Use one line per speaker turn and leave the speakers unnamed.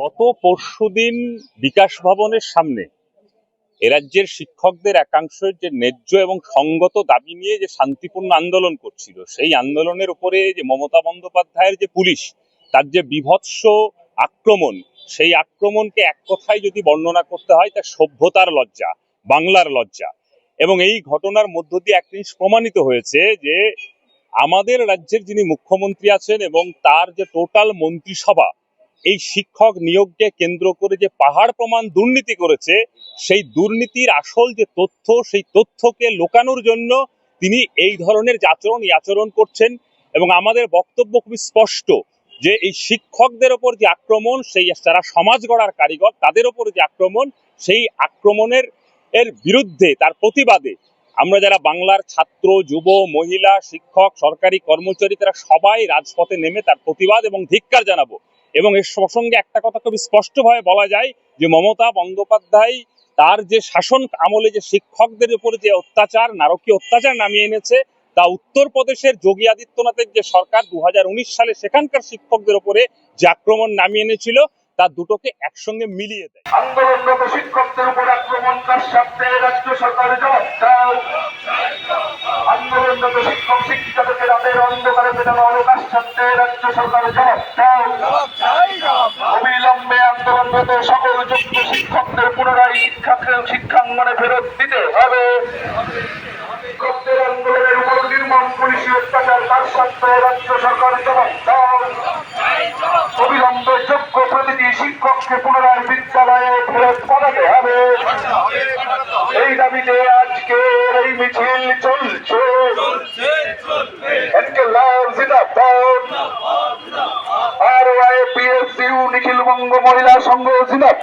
গত পরশুদিন বিকাশ ভবনের সামনে রাজ্যের শিক্ষকদের একাংশের যে ন্যায্য এবং সঙ্গত দাবি নিয়ে যে শান্তিপূর্ণ আন্দোলন করছিল, সেই আন্দোলনের উপরে যে মমতা বন্দ্যোপাধ্যায়ের যে পুলিশ, তার যে বিভৎস আক্রমণ, সেই আক্রমণকে এক কথায় যদি বর্ণনা করতে হয়, তা সভ্যতার লজ্জা, বাংলার লজ্জা। এবং এই ঘটনার মধ্য দিয়ে এক জিনিস প্রমাণিত হয়েছে যে, আমাদের রাজ্যের যিনি মুখ্যমন্ত্রী আছেন এবং তার যে টোটাল মন্ত্রিসভা এই শিক্ষক নিয়োগকে কেন্দ্র করে যে পাহাড় প্রমাণ দুর্নীতি করেছে, সেই দুর্নীতির আসল যে তথ্য, সেই তথ্যকে লোকানোর জন্য তিনি এই ধরনের আচরণ আচরণ করছেন এবং আমাদের বক্তব্য খুবই স্পষ্ট যে এই শিক্ষকদের ওপর যে আক্রমণ, সেই যারা সমাজ গড়ার কারিগর, তাদের ওপর যে আক্রমণ, সেই আক্রমণের এর বিরুদ্ধে, তার প্রতিবাদে আমরা যারা বাংলার ছাত্র, যুব, মহিলা, শিক্ষক, সরকারি কর্মচারী, তারা সবাই রাজপথে নেমে তার প্রতিবাদ এবং ধিক্কার জানাব। এবং এর প্রসঙ্গে একটা কথা খুবই স্পষ্টভাবে বলা যায় যে মমতা বন্দ্যোপাধ্যায় তার যে শাসন আমলে যে শিক্ষকদের উপরে যে অত্যাচার, নারকীয় অত্যাচার নামিয়ে এনেছে, তা উত্তরপ্রদেশের যোগী আদিত্যনাথের যে সরকার দুহাজার উনিশ সালে সেখানকার শিক্ষকদের উপরে যে আক্রমণ নামিয়ে এনেছিল, তা দুটোকে একসঙ্গে মিলিয়ে দেয়।
আন্দোলনরত শিক্ষকদের উপর আক্রমণ কার স্বার্থে রাজ্য সরকার জবাব আন্দোলনরত শিক্ষক শিক্ষিকাদেরকে রাতের অন্ধকারে পেটানো হলো কার রাজ্য সরকার জবাব আন্দোলনরত সকল যোগ্য শিক্ষকদের পুনরায় শিক্ষা শিক্ষাঙ্গনে ফেরত দিতে হবে। শিক্ষকদের আন্দোলনের উপর নির্মম পুলিশি অত্যাচার কার স্বার্থে রাজ্য সরকার জবাব অবিলম্বে যোগ্য প্রতিটি শিক্ষককে পুনরায় বিদ্যালয়ে ফেরত পাঠাতে হবে। এই দাবিতে আজকে এই মিছিল চলছে। জিন্দাবাদ। নিখিল বঙ্গ মহিলা সংঘ জিন্দাবাদ